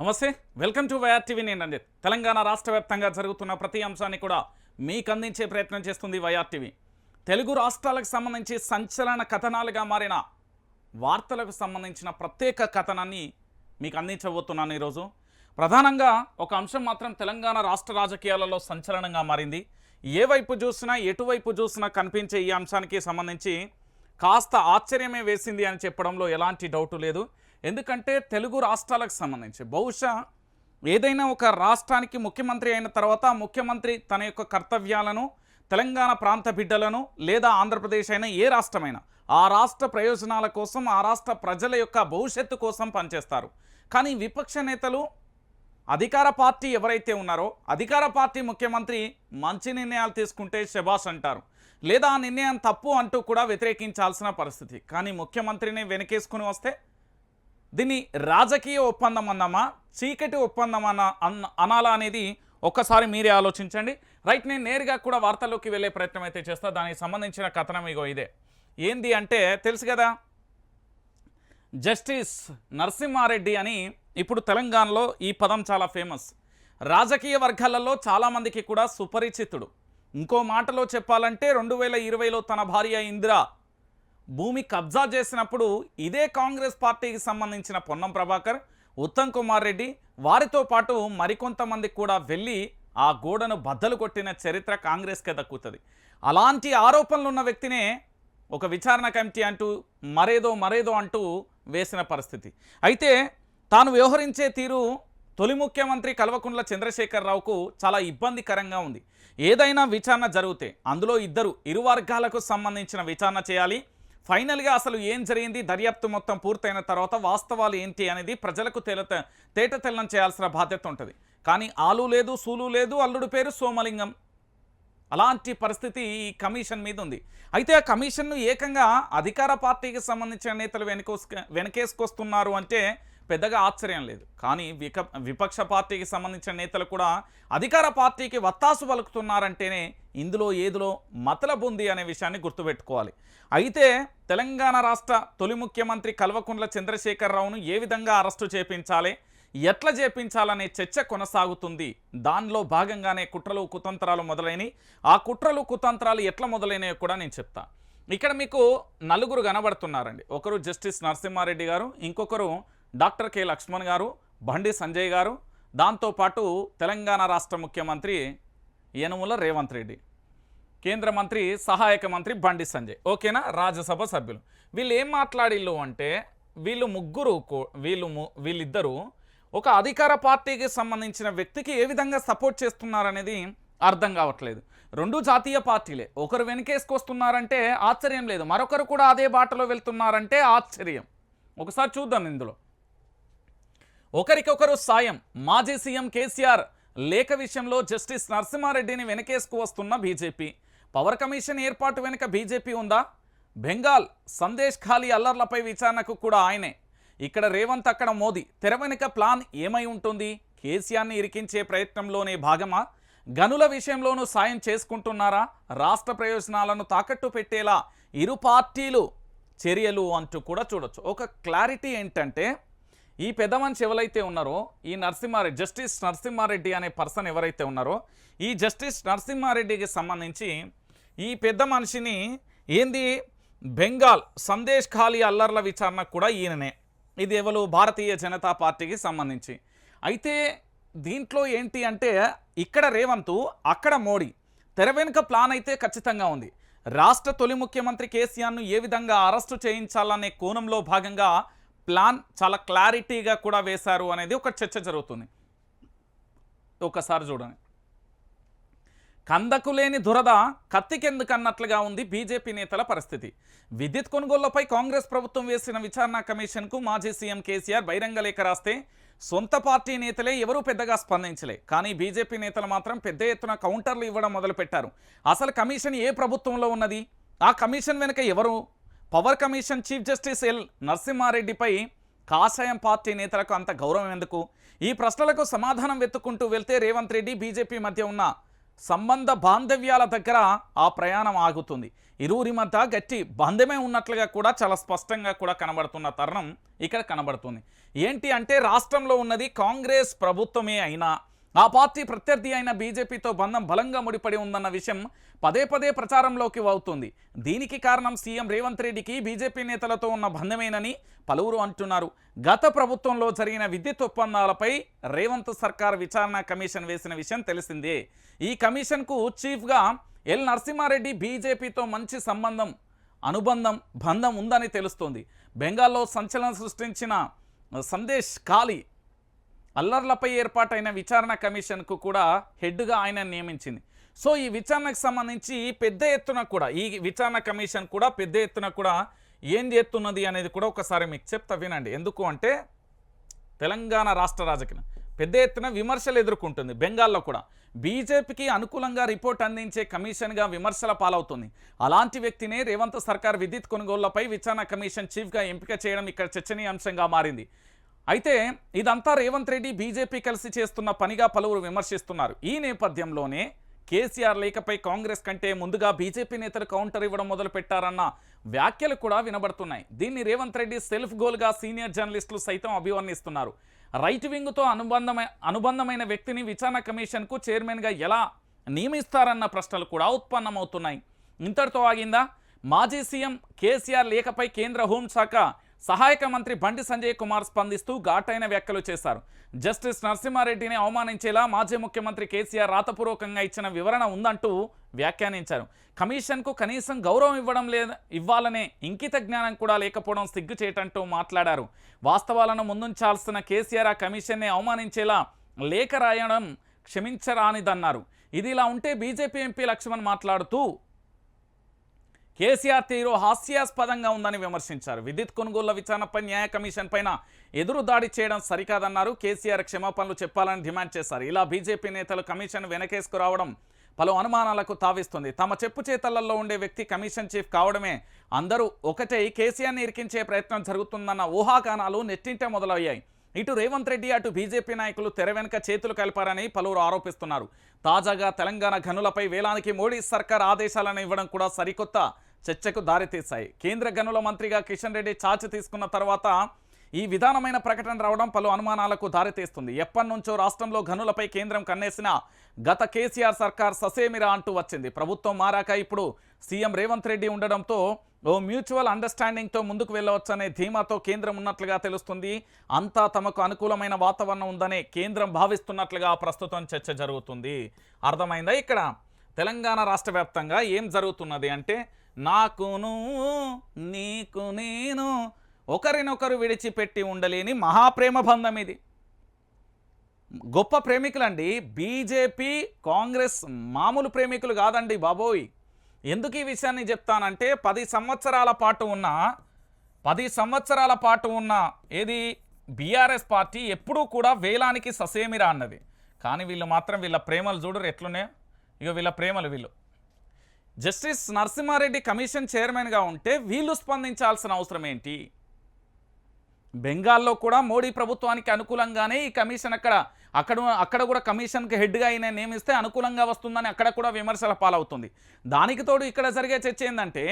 నమస్తే welcome to YR TV నేను రంజిత్. తెలంగాణ రాష్ట్ర వ్యాప్తంగా జరుగుతున్న ప్రతి అంశాన్ని కూడా మీకు అందించే ప్రయత్నం చేస్తుంది వైఆర్ టీవీ. తెలుగు రాష్ట్రాలకు సంబంధించి సంచలన కథనాలుగా మారిన వార్తలకు సంబంధించిన ప్రత్యేక కథనాన్ని మీకు అందించబోతున్నాను ఈరోజు. ప్రధానంగా ఒక అంశం మాత్రం తెలంగాణ రాష్ట్ర రాజకీయాలలో సంచలనంగా మారింది. ఏ వైపు చూసినా ఎటువైపు చూసినా కనిపించే ఈ అంశానికి సంబంధించి కాస్త ఆశ్చర్యమే వేసింది అని చెప్పడంలో ఎలాంటి డౌటు లేదు. ఎందుకంటే తెలుగు రాష్ట్రాలకు సంబంధించి. బహుశా ఏదైనా ఒక రాష్ట్రానికి ముఖ్యమంత్రి అయిన తర్వాత ముఖ్యమంత్రి తన యొక్క కర్తవ్యాలను తెలంగాణ ప్రాంత బిడ్డలను లేదా ఆంధ్రప్రదేశ్ అయినా ఏ రాష్ట్రమైనా ఆ రాష్ట్ర ప్రయోజనాల కోసం ఆ రాష్ట్ర ప్రజల యొక్క భవిష్యత్తు కోసం పనిచేస్తారు. కానీ విపక్ష నేతలు అధికార పార్టీ ఎవరైతే ఉన్నారో అధికార పార్టీ ముఖ్యమంత్రి మంచి నిర్ణయాలు తీసుకుంటే శబాష్ అంటారు. లేదా ఆ నిర్ణయం తప్పు అంటూ కూడా వ్యతిరేకించాల్సిన పరిస్థితి. కానీ ముఖ్యమంత్రిని వెనకేసుకుని వస్తే దీన్ని రాజకీయ ఒప్పందం అన్నామా? చీకటి ఒప్పందం అన్న అనాలా అనేది ఒక్కసారి మీరే ఆలోచించండి. రైట్ నేను నేరుగా కూడా వార్తల్లోకి వెళ్ళే ప్రయత్నం అయితే చేస్తా. దానికి సంబంధించిన కథనం ఇగో ఇదే. ఏంది అంటే తెలుసు కదా? జస్టిస్ నరసింహారెడ్డి అని ఇప్పుడు తెలంగాణలో ఈ పదం చాలా ఫేమస్. రాజకీయ వర్గాలలో చాలామందికి కూడా సుపరిచితుడు. ఇంకో మాటలో చెప్పాలంటే రెండు వేల ఇరవైలో తన భార్య ఇందిరా భూమి కబ్జా చేసినప్పుడు ఇదే కాంగ్రెస్ పార్టీకి సంబంధించిన పొన్నం ప్రభాకర్ ఉత్తమ్ కుమార్ రెడ్డి వారితో పాటు మరికొంతమంది కూడా వెళ్ళి ఆ గోడను బద్దలు కొట్టిన చరిత్ర కాంగ్రెస్కే దక్కుతుంది. అలాంటి ఆరోపణలు ఉన్న వ్యక్తినే ఒక విచారణ కమిటీ అంటూ మరేదో మరేదో అంటూ వేసిన పరిస్థితి. అయితే తాను వ్యవహరించే తీరు తొలి ముఖ్యమంత్రి కల్వకుంట్ల చంద్రశేఖరరావుకు చాలా ఇబ్బందికరంగా ఉంది. ఏదైనా విచారణ జరిగితే అందులో ఇద్దరు ఇరు వర్గాలకు సంబంధించిన విచారణ చేయాలి ఫైనల్గా అసలు ఏం జరిగింది? దర్యాప్తు మొత్తం పూర్తయిన తర్వాత వాస్తవాలు ఏంటి అనేది ప్రజలకు తేలత తేట తెల్లం చేయాల్సిన బాధ్యత ఉంటుంది. కానీ ఆలు లేదు సూలు లేదు అల్లుడు పేరు సోమలింగం. అలాంటి పరిస్థితి ఈ కమిషన్ మీద ఉంది. అయితే ఆ కమిషన్ను ఏకంగా అధికార పార్టీకి సంబంధించిన నేతలు వెనుకోసు వెనకేసుకొస్తున్నారు అంటే పెద్దగా ఆశ్చర్యం లేదు. కానీ విక విపక్ష పార్టీకి సంబంధించిన నేతలు కూడా అధికార పార్టీకి వత్తాసు పలుకుతున్నారంటేనే ఇందులో ఏదిలో మతలబుంది అనే విషయాన్ని గుర్తుపెట్టుకోవాలి. అయితే తెలంగాణ రాష్ట్ర తొలి ముఖ్యమంత్రి కల్వకుంట్ల చంద్రశేఖరరావును ఏ విధంగా అరెస్టు చేపించాలి ఎట్లా చేపించాలనే చర్చ కొనసాగుతుంది. దానిలో భాగంగానే కుట్రలు కుతంత్రాలు మొదలైనవి ఆ కుట్రలు కుతంత్రాలు ఎట్లా మొదలైనవి కూడా నేను చెప్తాను ఇక్కడ మీకు నలుగురు కనబడుతున్నారండి. ఒకరు జస్టిస్ నరసింహారెడ్డి గారు ఇంకొకరు డాక్టర్ కె లక్ష్మణ్ గారు బండి సంజయ్ గారు దాంతోపాటు తెలంగాణ రాష్ట్ర ముఖ్యమంత్రి యనుముల రేవంత్ రెడ్డి కేంద్ర మంత్రి సహాయక మంత్రి బండి సంజయ్. ఓకేనా? రాజ్యసభ సభ్యులు. వీళ్ళు ఏం మాట్లాడిల్లు అంటే వీళ్ళు ముగ్గురు వీళ్ళు ము- వీళ్ళిద్దరూ ఒక అధికార పార్టీకి సంబంధించిన వ్యక్తికి ఏ విధంగా సపోర్ట్ చేస్తున్నారనేది అర్థం కావట్లేదు. రెండు జాతీయ పార్టీలే. ఒకరు వెనకేసుకొస్తున్నారంటే ఆశ్చర్యం లేదు. మరొకరు కూడా అదే బాటలో వెళ్తున్నారంటే ఆశ్చర్యం. ఒకసారి చూద్దాం ఇందులో. ఒకరికొకరు సాయం. మాజీ సీఎం కేసీఆర్ లేఖ విషయంలో జస్టిస్ నరసింహారెడ్డిని వెనకేసుకు వస్తున్న బీజేపీ. పవర్ కమిషన్ ఏర్పాటు వెనుక బీజేపీ ఉందా? బెంగాల్ సందేశ్ ఖాళీ అల్లర్లపై విచారణకు కూడా ఆయనే. ఇక్కడ రేవంత్ అక్కడ మోదీ. తెర వెనుక ప్లాన్ ఏమై ఉంటుంది? కేసీఆర్ని ఇరికించే ప్రయత్నంలోనే భాగమా? గనుల విషయంలోనూ సాయం చేసుకుంటున్నారా? రాష్ట్ర ప్రయోజనాలను తాకట్టు పెట్టేలా ఇరు పార్టీలు చర్యలు అంటూ కూడా చూడొచ్చు. ఒక క్లారిటీ ఏంటంటే ఈ పెద్ద మనిషి ఎవరైతే ఉన్నారో ఈ నరసింహారెడ్డి జస్టిస్ నరసింహారెడ్డి అనే పర్సన్ ఎవరైతే ఉన్నారో ఈ జస్టిస్ నరసింహారెడ్డికి సంబంధించి ఈ పెద్ద మనిషిని ఏంది? బెంగాల్ సందేశ్ ఖాళీ అల్లర్ల విచారణ కూడా ఈయననే. ఇది ఎవరు? భారతీయ జనతా పార్టీకి సంబంధించి. అయితే దీంట్లో ఏంటి అంటే ఇక్కడ రేవంత్ అక్కడ మోడీ తెర వెనుక ప్లాన్ అయితే ఖచ్చితంగా ఉంది. రాష్ట్ర తొలి ముఖ్యమంత్రి కేసీఆర్ను ఏ విధంగా అరెస్టు చేయించాలనే కోణంలో భాగంగా ప్లాన్ చాలా క్లారిటీగా కూడా వేశారు అనేది ఒక చర్చ జరుగుతుంది. ఒకసారి చూడండి. కందకు లేని దురద కత్తికెందుకు అన్నట్లుగా ఉంది బీజేపీ నేతల పరిస్థితి. విద్యుత్ కొనుగోళ్ళపై కాంగ్రెస్ ప్రభుత్వం వేసిన విచారణ కమిషన్కు మాజీ సీఎం కేసీఆర్ బహిరంగ లేఖ రాస్తే సొంత పార్టీ నేతలే ఎవరూ పెద్దగా స్పందించలే. కానీ బీజేపీ నేతలు మాత్రం పెద్ద ఎత్తున కౌంటర్లు ఇవ్వడం మొదలుపెట్టారు. అసలు కమిషన్ ఏ ప్రభుత్వంలో ఉన్నది? ఆ కమిషన్ వెనుక ఎవరు? Power commission chief justice L నరసింహారెడ్డిపై కాషాయం పార్టీ నేతలకు అంత గౌరవం ఎందుకు? ఈ ప్రశ్నలకు సమాధానం వెతుక్కుంటూ వెళ్తే రేవంత్ రెడ్డి బీజేపీ మధ్య ఉన్న సంబంధ బాంధవ్యాల దగ్గర ఆ ప్రయాణం ఆగుతుంది. ఇరువురి మధ్య గట్టి బంధమే ఉన్నట్లుగా కూడా చాలా స్పష్టంగా కూడా కనబడుతున్న తరుణం ఇక్కడ కనబడుతుంది. ఏంటి అంటే రాష్ట్రంలో ఉన్నది కాంగ్రెస్ ప్రభుత్వమే అయినా నా పార్టీ ప్రత్యర్థి అయిన బీజేపీతో బంధం బలంగా ముడిపడి ఉందన్న విషయం పదే పదే ప్రచారంలోకి అవుతుంది. దీనికి కారణం సీఎం రేవంత్ రెడ్డికి బీజేపీ నేతలతో ఉన్న బంధమేనని పలువురు అంటున్నారు. గత ప్రభుత్వంలో జరిగిన విద్యుత్ ఒప్పందాలపై రేవంత్ సర్కార్ విచారణ కమిషన్ వేసిన విషయం తెలిసిందే. ఈ కమిషన్కు చీఫ్గా ఎల్ నరసింహారెడ్డి బీజేపీతో మంచి సంబంధం అనుబంధం బంధం ఉందని తెలుస్తోంది. బెంగాల్లో సంచలనం సృష్టించిన సందేశ్ కాళీ అల్లర్లపై ఏర్పాటైన విచారణ కమిషన్కు కూడా హెడ్గా ఆయన నియమించింది. సో ఈ విచారణకు సంబంధించి పెద్ద ఎత్తున కూడా ఈ విచారణ కమిషన్ కూడా పెద్ద ఎత్తున కూడా ఏం చేస్తున్నది అనేది కూడా ఒకసారి మీకు చెప్తా వినండి. ఎందుకు అంటే తెలంగాణ రాష్ట్ర రాజకీయం పెద్ద ఎత్తున విమర్శలు ఎదుర్కొంటుంది. బెంగాల్లో కూడా బీజేపీకి అనుకూలంగా రిపోర్ట్ అందించే కమిషన్గా విమర్శల పాలవుతుంది. అలాంటి వ్యక్తినే రేవంత్ సర్కార్ విద్యుత్ కొనుగోళ్ళపై విచారణ కమిషన్ చీఫ్గా ఎంపిక చేయడం ఇక్కడ చర్చనీయాంశంగా మారింది. అయితే ఇదంతా రేవంత్ రెడ్డి బీజేపీ కలిసి చేస్తున్న పనిగా పలువురు విమర్శిస్తున్నారు. ఈ నేపథ్యంలోనే కేసీఆర్ లేఖపై కాంగ్రెస్ కంటే ముందుగా బీజేపీ నేతలు కౌంటర్ ఇవ్వడం మొదలుపెట్టారన్న వ్యాఖ్యలు కూడా వినబడుతున్నాయి. దీన్ని రేవంత్ రెడ్డి సెల్ఫ్ గోల్గా సీనియర్ జర్నలిస్టులు సైతం అభివర్ణిస్తున్నారు. రైట్ వింగ్తో అనుబంధమై అనుబంధమైన వ్యక్తిని విచారణ కమిషన్కు చైర్మన్గా ఎలా నియమిస్తారన్న ప్రశ్నలు కూడా ఉత్పన్నమవుతున్నాయి. ఇంతటితో ఆగిందా? మాజీ సీఎం కేసీఆర్ లేఖపై కేంద్ర హోంశాఖ సహాయక మంత్రి బండి సంజయ్ కుమార్ స్పందిస్తూ ఘాటైన వ్యాఖ్యలు చేశారు. జస్టిస్ నరసింహారెడ్డిని అవమానించేలా మాజీ ముఖ్యమంత్రి కేసీఆర్ రాతపూర్వకంగా ఇచ్చిన వివరణ ఉందంటూ వ్యాఖ్యానించారు. కమిషన్కు కనీసం గౌరవం ఇవ్వడం లేదా ఇవ్వాలనే ఇంకిత జ్ఞానం కూడా లేకపోవడం సిగ్గు చేయటంటూ మాట్లాడారు. వాస్తవాలను ముందుంచాల్సిన కేసీఆర్ ఆ కమిషన్ని అవమానించేలా లేఖ రాయడం క్షమించరానిదన్నారు. ఇది ఇలా ఉంటే బీజేపీ ఎంపీ లక్ష్మణ్ మాట్లాడుతూ కేసీఆర్ తీరు హాస్యాస్పదంగా ఉందని విమర్శించారు. విద్యుత్ కొనుగోళ్ళ విచారణపై న్యాయ కమిషన్ పైన ఎదురు దాడి చేయడం సరికాదన్నారు. కేసీఆర్ క్షమాపణలు చెప్పాలని డిమాండ్ చేశారు. ఇలా బీజేపీ నేతలు కమిషన్ వెనకేసుకురావడం పలు అనుమానాలకు తావిస్తుంది. తమ చెప్పు చేతలలో ఉండే వ్యక్తి కమిషన్ చీఫ్ కావడమే అందరూ ఒకటే. కేసీఆర్ని ఇరికించే ప్రయత్నం జరుగుతుందన్న ఊహాగానాలు నెట్టింటే మొదలయ్యాయి. ఇటు రేవంత్ రెడ్డి అటు బీజేపీ నాయకులు తెర వెనుక చేతులు కలిపారని పలువురు ఆరోపిస్తున్నారు. తాజాగా తెలంగాణ గనులపై వేలానికి మోడీ సర్కార్ ఆదేశాలను ఇవ్వడం కూడా సరికొత్త చర్చకు దారితీశాయి. కేంద్ర గనుల మంత్రిగా కిషన్ రెడ్డి ఛార్జ్ తీసుకున్న తర్వాత ఈ విధానమైన ప్రకటన రావడం పలు అనుమానాలకు దారితీస్తుంది. ఎప్పటి నుంచో రాష్ట్రంలో గనులపై కేంద్రం కన్నేసిన గత కేసీఆర్ సర్కార్ ససేమిరా అంటూ వచ్చింది. ప్రభుత్వం మారాక ఇప్పుడు సీఎం రేవంత్ రెడ్డి ఉండడంతో ఓ మ్యూచువల్ అండర్స్టాండింగ్తో ముందుకు వెళ్ళవచ్చనే ధీమాతో కేంద్రం ఉన్నట్లుగా తెలుస్తుంది. అంతా తమకు అనుకూలమైన వాతావరణం ఉందనే కేంద్రం భావిస్తున్నట్లుగా ప్రస్తుతం చర్చ జరుగుతుంది. అర్థమైందా ఇక్కడ? తెలంగాణ రాష్ట్ర వ్యాప్తంగా ఏం జరుగుతున్నది అంటే నాకును నీకు నేను ఒకరినొకరు విడిచిపెట్టి ఉండలేని మహాప్రేమ బంధం ఇది. గొప్ప ప్రేమికులండి. బీజేపీ కాంగ్రెస్ మామూలు ప్రేమికులు కాదండి బాబోయ్. ఎందుకు ఈ విషయాన్ని చెప్తానంటే పది సంవత్సరాల పాటు ఉన్న పది సంవత్సరాల పాటు ఉన్న ఏది బీఆర్ఎస్ పార్టీ ఎప్పుడూ కూడా వేలానికి ససేమిరా అన్నది. కానీ వీళ్ళు మాత్రం వీళ్ళ ప్రేమలు చూడరు ఎట్లున్నాయో. ఇక వీళ్ళ ప్రేమలు వీళ్ళు. జస్టిస్ నరసింహారెడ్డి కమిషన్ చైర్మన్గా ఉంటే వీళ్ళు స్పందించాల్సిన అవసరం ఏంటి? బెంగాల్లో కూడా మోడీ ప్రభుత్వానికి అనుకూలంగానే ఈ కమిషన్ అక్కడ అక్కడ అక్కడ కూడా కమిషన్కి హెడ్గా ఆయన నియమిస్తే అనుకూలంగా వస్తుందని అక్కడ కూడా విమర్శల పాలవుతుంది. దానికి తోడు ఇక్కడ జరిగే చర్చ ఏంటంటే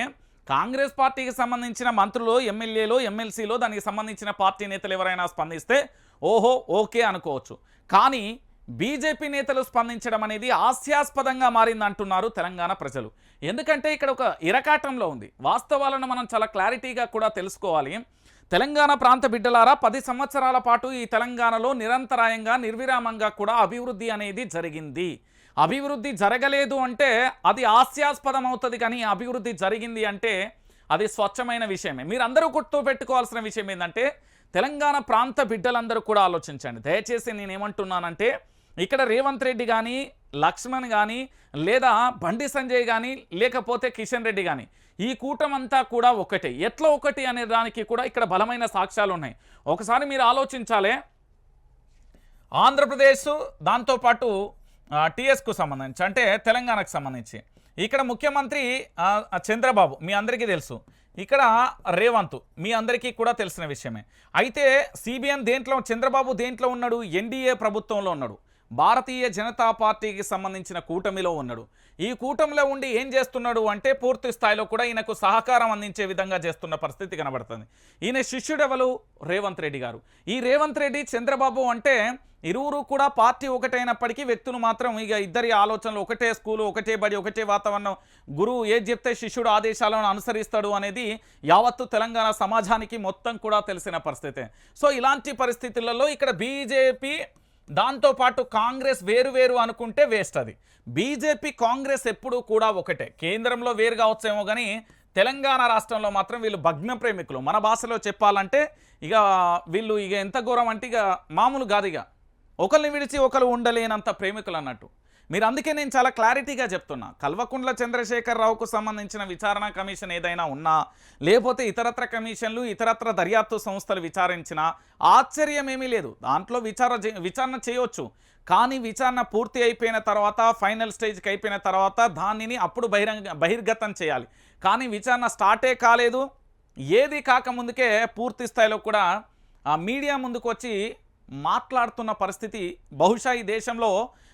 కాంగ్రెస్ పార్టీకి సంబంధించిన మంత్రులు ఎమ్మెల్యేలు ఎమ్మెల్సీలు దానికి సంబంధించిన పార్టీ నేతలు ఎవరైనా స్పందిస్తే ఓహో ఓకే అనుకోవచ్చు. కానీ బీజేపీ నేతలు స్పందించడం అనేది హాస్యాస్పదంగా మారిందంటున్నారు తెలంగాణ ప్రజలు. ఎందుకంటే ఇక్కడ ఒక ఇరకాటంలో ఉంది. వాస్తవాలను మనం చాలా క్లారిటీగా కూడా తెలుసుకోవాలి. తెలంగాణ ప్రాంత బిడ్డలారా పది సంవత్సరాల పాటు ఈ తెలంగాణలో నిరంతరాయంగా నిర్విరామంగా కూడా అభివృద్ధి అనేది జరిగింది. అభివృద్ధి జరగలేదు అంటే అది హాస్యాస్పదం అవుతుంది కానీ అభివృద్ధి జరిగింది అంటే అది స్వచ్ఛమైన విషయమే. మీరందరూ గుర్తు పెట్టుకోవాల్సిన విషయం ఏంటంటే తెలంగాణ ప్రాంత బిడ్డలందరూ కూడా ఆలోచించండి. దయచేసి నేనేమంటున్నానంటే ఇక్కడ రేవంత్ రెడ్డి కానీ లక్ష్మణ్ కానీ లేదా బండి సంజయ్ కానీ లేకపోతే కిషన్ రెడ్డి కానీ ఈ కూటమంతా కూడా ఒకటే. ఎట్లా ఒకటి అనే దానికి కూడా ఇక్కడ బలమైన సాక్ష్యాలు ఉన్నాయి. ఒకసారి మీరు ఆలోచించాలే. ఆంధ్రప్రదేశ్ దాంతోపాటు టీఎస్కు సంబంధించి అంటే తెలంగాణకు సంబంధించి. ఇక్కడ ముఖ్యమంత్రి చంద్రబాబు మీ అందరికీ తెలుసు. ఇక్కడ రేవంత్ మీ అందరికీ కూడా తెలిసిన విషయమే. అయితే సిబిఎన్ దేంట్లో చంద్రబాబు దేంట్లో ఉన్నాడు? ఎన్డీఏ ప్రభుత్వంలో ఉన్నాడు. భారతీయ జనతా పార్టీకి సంబంధించిన కూటమిలో ఉన్నాడు. ఈ కూటమిలో ఉండి ఏం చేస్తున్నాడు అంటే పూర్తి స్థాయిలో కూడా ఈయనకు సహకారం అందించే విధంగా చేస్తున్న పరిస్థితి కనబడుతుంది. ఈయన శిష్యుడెవలు రేవంత్ రెడ్డి గారు. ఈ రేవంత్ రెడ్డి చంద్రబాబు అంటే ఇరువురు కూడా పార్టీ ఒకటైనప్పటికీ వ్యక్తులు మాత్రం ఇక ఇద్దరి ఆలోచనలు ఒకటే స్కూలు ఒకటే బడి ఒకటే వాతావరణం. గురువు ఏది చెప్తే శిష్యుడు ఆదేశాలను అనుసరిస్తాడు అనేది యావత్తు తెలంగాణ సమాజానికి మొత్తం కూడా తెలిసిన పరిస్థితే. సో ఇలాంటి పరిస్థితులలో ఇక్కడ బీజేపీ దాంతోపాటు కాంగ్రెస్ వేరు వేరు అనుకుంటే వేస్ట్ అది. బీజేపీ కాంగ్రెస్ ఎప్పుడూ కూడా ఒకటే. కేంద్రంలో వేరు కావచ్చేమో కానీ తెలంగాణ రాష్ట్రంలో మాత్రం వీళ్ళు భగ్న ప్రేమికులు. మన భాషలో చెప్పాలంటే ఇక వీళ్ళు ఇక ఎంత ఘోరం అంటే ఇక మామూలు కాదు ఇక. ఒకరిని విడిచి ఒకరు ఉండలేనంత ప్రేమికులు అన్నట్టు. మీరు అందుకే నేను చాలా క్లారిటీగా చెప్తున్నా. కల్వకుంట్ల చంద్రశేఖర్ రావుకు సంబంధించిన విచారణ కమిషన్ ఏదైనా ఉన్నా లేకపోతే ఇతరత్ర కమిషన్లు ఇతరత్ర దర్యాప్తు సంస్థలు విచారించినా ఆశ్చర్యం ఏమీ లేదు. దాంట్లో విచార విచారణ చేయవచ్చు కానీ విచారణ పూర్తి అయిపోయిన తర్వాత ఫైనల్ స్టేజ్కి అయిపోయిన తర్వాత దానిని అప్పుడు బహిరంగ బహిర్గతం చేయాలి. కానీ విచారణ స్టార్టే కాలేదు. ఏది కాకముందుకే పూర్తి స్థాయిలో కూడా ఆ మీడియా ముందుకు వచ్చి మాట్లాడుతున్న పరిస్థితి బహుశా ఈ దేశంలో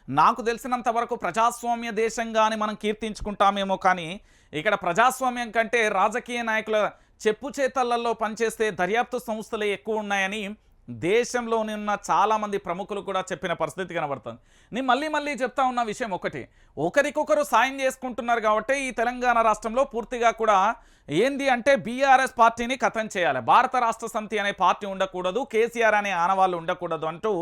నాకు తెలిసినంత వరకు ప్రజాస్వామ్య దేశంగా అని మనం కీర్తించుకుంటామేమో కానీ ఇక్కడ ప్రజాస్వామ్యం కంటే రాజకీయ నాయకుల చెప్పు చేతలలో పనిచేస్తే దర్యాప్తు సంస్థలే ఎక్కువ ఉన్నాయని దేశంలోని ఉన్న చాలామంది ప్రముఖులు కూడా చెప్పిన పరిస్థితి కనబడుతుంది. నేను మళ్ళీ మళ్ళీ చెప్తా ఉన్న విషయం ఒకటి. ఒకరికొకరు సాయం చేసుకుంటున్నారు కాబట్టి ఈ తెలంగాణ రాష్ట్రంలో పూర్తిగా కూడా ఏంది అంటే బీఆర్ఎస్ పార్టీని కథం చేయాలి. భారత రాష్ట్ర సమితి అనే పార్టీ ఉండకూడదు కేసీఆర్ అనే ఆనవాళ్ళు ఉండకూడదు అంటూ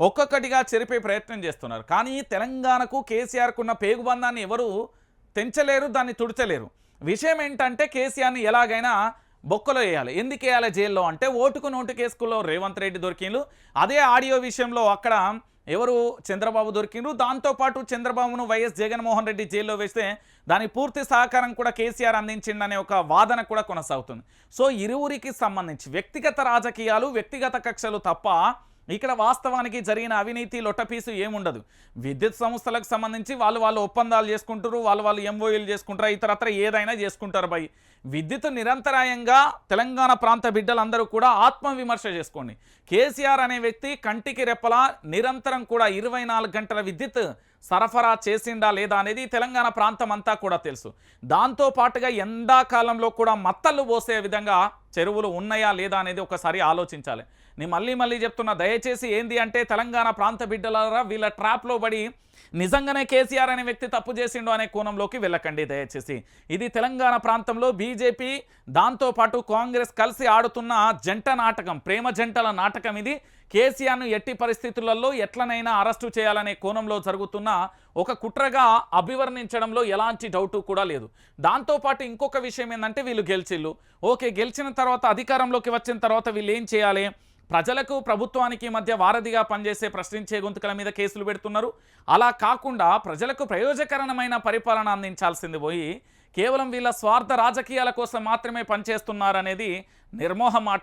ఒక్కొక్కటిగా చెరిపే ప్రయత్నం చేస్తున్నారు. కానీ తెలంగాణకు కేసీఆర్కు ఉన్న పేగుబంధాన్ని ఎవరు తెంచలేరు దాన్ని తుడచలేరు. విషయం ఏంటంటే కేసీఆర్ని ఎలాగైనా బొక్కలో వేయాలి. ఎందుకు వేయాలి జైల్లో అంటే ఓటుకు నోటు కేసుకుల్లో రేవంత్ రెడ్డి దొరికిండు అదే ఆడియో విషయంలో అక్కడ ఎవరు చంద్రబాబు దొరికిండ్రు. దాంతోపాటు చంద్రబాబును వైఎస్ జగన్మోహన్ రెడ్డి జైల్లో వేస్తే దాని పూర్తి సహకారం కూడా కేసీఆర్ అందించిండనే ఒక వాదన కూడా కొనసాగుతుంది. సో ఇరువురికి సంబంధించి వ్యక్తిగత రాజకీయాలు వ్యక్తిగత కక్షలు తప్ప ఇక్కడ వాస్తవానికి జరిగిన అవినీతి లొట్టపీసు ఏముండదు. విద్యుత్ సంస్థలకు సంబంధించి వాళ్ళు వాళ్ళు ఒప్పందాలు చేసుకుంటారు వాళ్ళు వాళ్ళు ఎంఓయూలు చేసుకుంటారు ఇతరత్ర ఏదైనా చేసుకుంటారు బై విద్యుత్ నిరంతరాయంగా తెలంగాణ ప్రాంత బిడ్డలందరూ కూడా ఆత్మవిమర్శ చేసుకోండి. కేసీఆర్ అనే వ్యక్తి కంటికి రెప్పలా నిరంతరం కూడా ఇరవై గంటల విద్యుత్ సరఫరా చేసిండా లేదా అనేది తెలంగాణ ప్రాంతం అంతా కూడా తెలుసు. దాంతో పాటుగా ఎండాకాలంలో కూడా మత్తళ్ళు పోసే విధంగా చెరువులు ఉన్నాయా లేదా అనేది ఒకసారి ఆలోచించాలి. నేను మళ్ళీ మళ్ళీ చెప్తున్నా దయచేసి ఏంది అంటే తెలంగాణ ప్రాంత బిడ్డలారా వీళ్ళ ట్రాప్లో పడి నిజంగానే కేసీఆర్ అనే వ్యక్తి తప్పు చేసిండు అనే కోణంలోకి వెళ్ళకండి దయచేసి. ఇది తెలంగాణ ప్రాంతంలో బీజేపీ దాంతోపాటు కాంగ్రెస్ కలిసి ఆడుతున్న జంట నాటకం ప్రేమ జంటల నాటకం ఇది. కేసీఆర్ను ఎట్టి పరిస్థితులలో ఎట్లనైనా అరెస్టు చేయాలనే కోణంలో జరుగుతున్న ఒక కుట్రగా అభివర్ణించడంలో ఎలాంటి డౌటు కూడా లేదు. దాంతోపాటు ఇంకొక విషయం ఏంటంటే వీళ్ళు గెలిచిళ్ళు. ఓకే గెలిచిన తర్వాత అధికారంలోకి వచ్చిన తర్వాత వీళ్ళు ఏం చేయాలి? ప్రజలకు ప్రభుత్వానికి మధ్య వారధిగా పనిచేసే ప్రశ్నించే గొంతుకల మీద కేసులు పెడుతున్నారు. అలా కాకుండా ప్రజలకు ప్రయోజకరమైన పరిపాలన అందించాల్సింది పోయి కేవలం వీళ్ళ స్వార్థ రాజకీయాల కోసం మాత్రమే పనిచేస్తున్నారనేది నిర్మోహమాటంగా